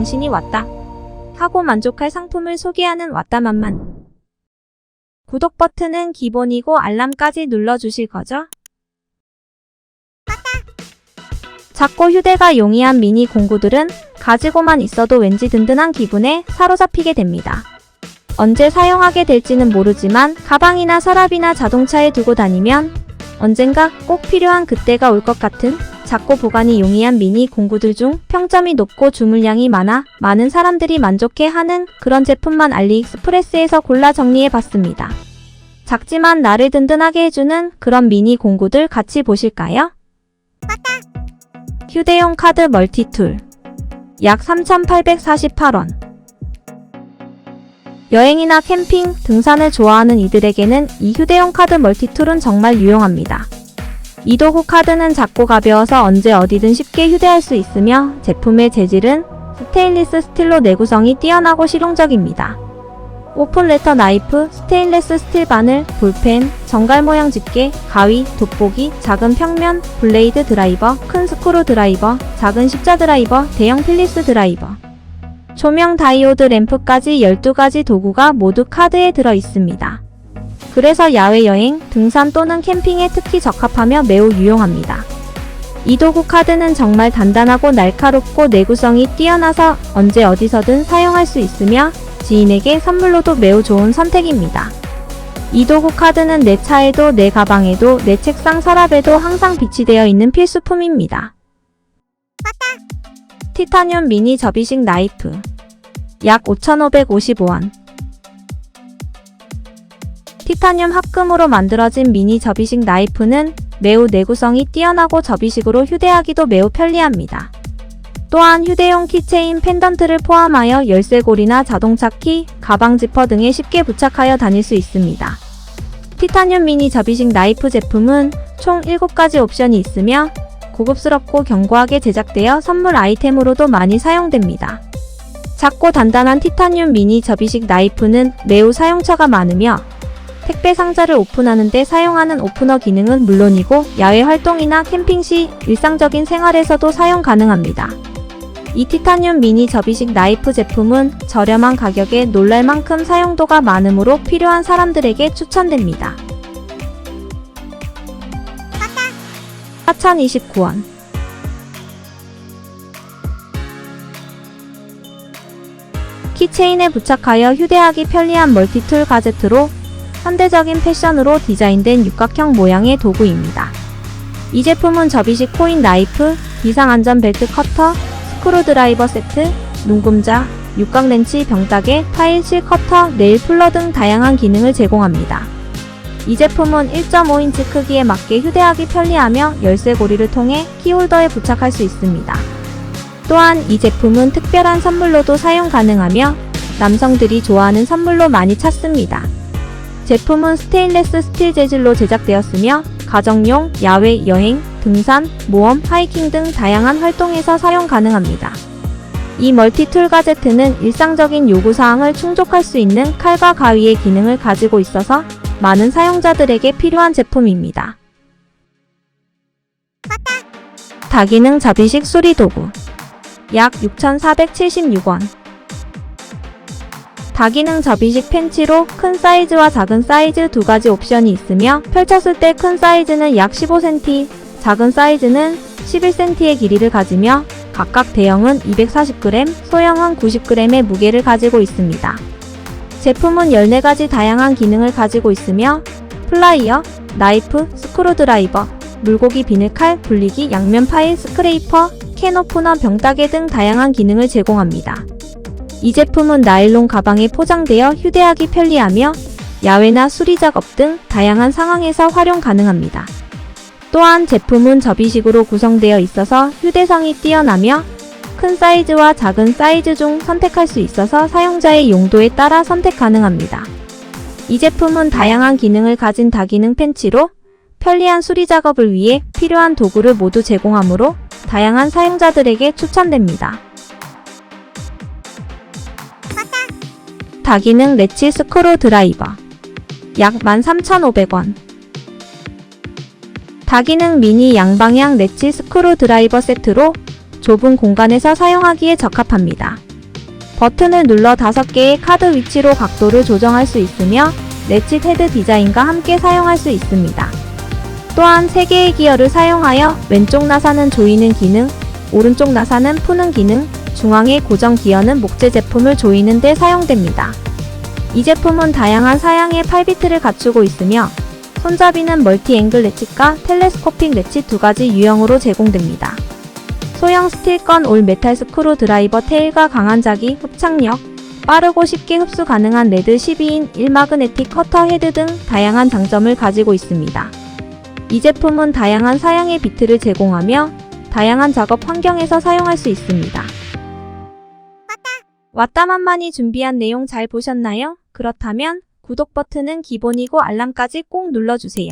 당신이 왔다. 하고 만족할 상품을 소개하는 왔다만만. 구독 버튼은 기본이고 알람까지 눌러주실 거죠? 작고 휴대가 용이한 미니 공구들은 가지고만 있어도 왠지 든든한 기분에 사로잡히게 됩니다. 언제 사용하게 될지는 모르지만 가방이나 서랍이나 자동차에 두고 다니면 언젠가 꼭 필요한 그때가 올 것 같은 작고 보관이 용이한 미니 공구들 중 평점이 높고 주물량이 많아 많은 사람들이 만족해 하는 그런 제품만 알리익스프레스에서 골라 정리해 봤습니다. 작지만 나를 든든하게 해주는 그런 미니 공구들 같이 보실까요? 휴대용 카드 멀티툴 약 3,848원 여행이나 캠핑, 등산을 좋아하는 이들에게는 이 휴대용 카드 멀티툴은 정말 유용합니다. 이도구 카드는 작고 가벼워서 언제 어디든 쉽게 휴대할 수 있으며 제품의 재질은 스테인리스 스틸로 내구성이 뛰어나고 실용적입니다. 오픈 레터 나이프, 스테인레스 스틸 바늘, 볼펜, 정갈 모양 집게, 가위, 돋보기, 작은 평면, 블레이드 드라이버, 큰 스크루 드라이버, 작은 십자 드라이버, 대형 필리스 드라이버, 조명 다이오드 램프까지 12가지 도구가 모두 카드에 들어 있습니다. 그래서 야외 여행, 등산 또는 캠핑에 특히 적합하며 매우 유용합니다. 이 도구 카드는 정말 단단하고 날카롭고 내구성이 뛰어나서 언제 어디서든 사용할 수 있으며 지인에게 선물로도 매우 좋은 선택입니다. 이 도구 카드는 내 차에도 내 가방에도 내 책상 서랍에도 항상 비치되어 있는 필수품입니다. 티타늄 미니 접이식 나이프 약 5,555원 티타늄 합금으로 만들어진 미니 접이식 나이프는 매우 내구성이 뛰어나고 접이식으로 휴대하기도 매우 편리합니다. 또한 휴대용 키체인 펜던트를 포함하여 열쇠고리나 자동차 키, 가방 지퍼 등에 쉽게 부착하여 다닐 수 있습니다. 티타늄 미니 접이식 나이프 제품은 총 7가지 옵션이 있으며 고급스럽고 견고하게 제작되어 선물 아이템으로도 많이 사용됩니다. 작고 단단한 티타늄 미니 접이식 나이프는 매우 사용처가 많으며 택배 상자를 오픈하는 데 사용하는 오프너 기능은 물론이고 야외 활동이나 캠핑 시 일상적인 생활에서도 사용 가능합니다. 이 티타늄 미니 접이식 나이프 제품은 저렴한 가격에 놀랄 만큼 사용도가 많으므로 필요한 사람들에게 추천됩니다. 4,029원 키체인에 부착하여 휴대하기 편리한 멀티툴 가제트로 현대적인 패션으로 디자인된 육각형 모양의 도구입니다. 이 제품은 접이식 코인 나이프, 비상안전 벨트 커터, 스크루 드라이버 세트, 눈금자, 육각 렌치 병따개, 타일 실 커터, 네일 풀러 등 다양한 기능을 제공합니다. 이 제품은 1.5인치 크기에 맞게 휴대하기 편리하며 열쇠고리를 통해 키홀더에 부착할 수 있습니다. 또한 이 제품은 특별한 선물로도 사용 가능하며 남성들이 좋아하는 선물로 많이 찾습니다. 제품은 스테인레스 스틸 재질로 제작되었으며 가정용, 야외, 여행, 등산, 모험, 하이킹 등 다양한 활동에서 사용 가능합니다. 이 멀티툴 가제트는 일상적인 요구사항을 충족할 수 있는 칼과 가위의 기능을 가지고 있어서 많은 사용자들에게 필요한 제품입니다. 다기능 접이식 수리 도구 약 6,476원 다기능 접이식 펜치로 큰 사이즈와 작은 사이즈 두 가지 옵션이 있으며 펼쳤을 때 큰 사이즈는 약 15cm, 작은 사이즈는 11cm의 길이를 가지며 각각 대형은 240g, 소형은 90g의 무게를 가지고 있습니다. 제품은 14가지 다양한 기능을 가지고 있으며 플라이어, 나이프, 스크루드라이버, 물고기 비늘칼, 분리기, 양면 파일, 스크레이퍼, 캔 오프너, 병따개 등 다양한 기능을 제공합니다. 이 제품은 나일론 가방에 포장되어 휴대하기 편리하며 야외나 수리 작업 등 다양한 상황에서 활용 가능합니다. 또한 제품은 접이식으로 구성되어 있어서 휴대성이 뛰어나며 큰 사이즈와 작은 사이즈 중 선택할 수 있어서 사용자의 용도에 따라 선택 가능합니다. 이 제품은 다양한 기능을 가진 다기능 펜치로 편리한 수리 작업을 위해 필요한 도구를 모두 제공하므로 다양한 사용자들에게 추천됩니다. 다기능 레치 스크루 드라이버 약 13,500원 다기능 미니 양방향 레치 스크루 드라이버 세트로 좁은 공간에서 사용하기에 적합합니다. 버튼을 눌러 5개의 카드 위치로 각도를 조정할 수 있으며 레칫 헤드 디자인과 함께 사용할 수 있습니다. 또한 3개의 기어를 사용하여 왼쪽 나사는 조이는 기능, 오른쪽 나사는 푸는 기능, 중앙의 고정 기어는 목재 제품을 조이는 데 사용됩니다. 이 제품은 다양한 사양의 8비트를 갖추고 있으며 손잡이는 멀티 앵글 레칫과 텔레스코픽 레칫 두 가지 유형으로 제공됩니다. 소형 스틸건 올 메탈 스크루 드라이버 테일과 강한 자기, 흡착력, 빠르고 쉽게 흡수 가능한 레드 12인 1마그네틱 커터 헤드 등 다양한 장점을 가지고 있습니다. 이 제품은 다양한 사양의 비트를 제공하며 다양한 작업 환경에서 사용할 수 있습니다. 왔다만만이 준비한 내용 잘 보셨나요? 그렇다면 구독 버튼은 기본이고 알람까지 꼭 눌러주세요.